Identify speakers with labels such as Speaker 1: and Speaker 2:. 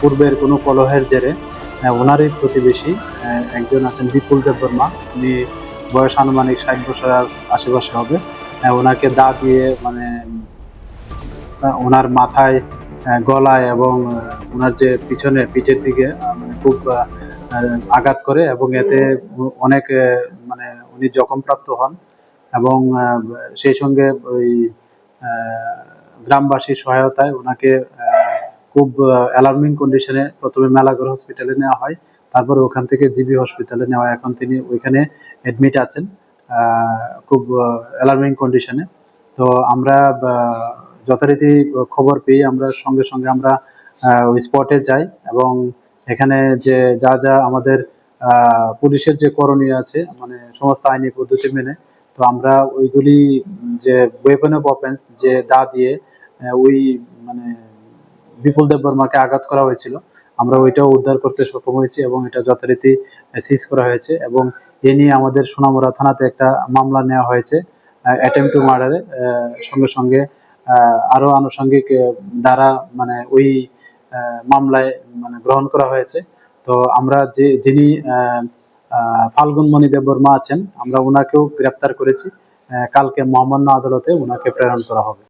Speaker 1: পূর্বের কোনো কলহের জেরে ওনারই প্রতিবেশী একজন আছেন বিপুল দেব বর্মা। উনি বয়স আনুমানিক ষাট বছরের আশেপাশে হবে। ওনাকে দা দিয়ে মানে ওনার মাথায় গলায় এবং ওনার যে পিছনে, পিঠের দিকে মানে খুব আঘাত করে এবং এতে অনেক মানে উনি জখমপ্রাপ্ত হন এবং সেই সঙ্গে ওই গ্রামবাসীর সহায়তায় ওনাকে খুব অ্যালার্মিং কন্ডিশনে প্রথমে মেলাগড় হসপিটালে নেওয়া হয়, তারপরে ওখান থেকে জিবি হসপিটালে নেওয়া। এখন তিনি ওইখানে অ্যাডমিট আছেন খুব অ্যালার্মিং কন্ডিশনে তো আমরা যথারীতি খবর পেয়ে আমরা সঙ্গে সঙ্গে আমরা ওই স্পটে যাই এবং এখানে যে, যা যা আমাদের পুলিশের যে করণীয় আছে মানে সমস্ত আইনি পদ্ধতি মেনে, তো আমরা ওইগুলি, যে ওয়েপন অফ অফেন্স যে দা দিয়ে ওই মানে বিপুল দেব বর্মাকে আঘাত করা হয়েছিল। আমরা ওইটাও উদ্ধার করতে সক্ষম হয়েছি এবং এটা যথারীতি সিজ করা হয়েছে এবং এ নিয়ে আমাদের সোনামুড়া থানাতে একটা মামলা নেওয়া হয়েছে অ্যাটেম্প টু মার্ডারে সঙ্গে সঙ্গে আহ, আরও আনুষঙ্গিক দ্বারা মানে ওই মামলায় মানে গ্রহণ করা হয়েছে। তো আমরা যে যিনি আহ, আহ, ফাল্গুন মণি দেববর্মা আছেন আমরা ওনাকেও গ্রেপ্তার করেছি। কালকে মহামান্য আদালতে ওনাকে প্রেরণ করা হবে।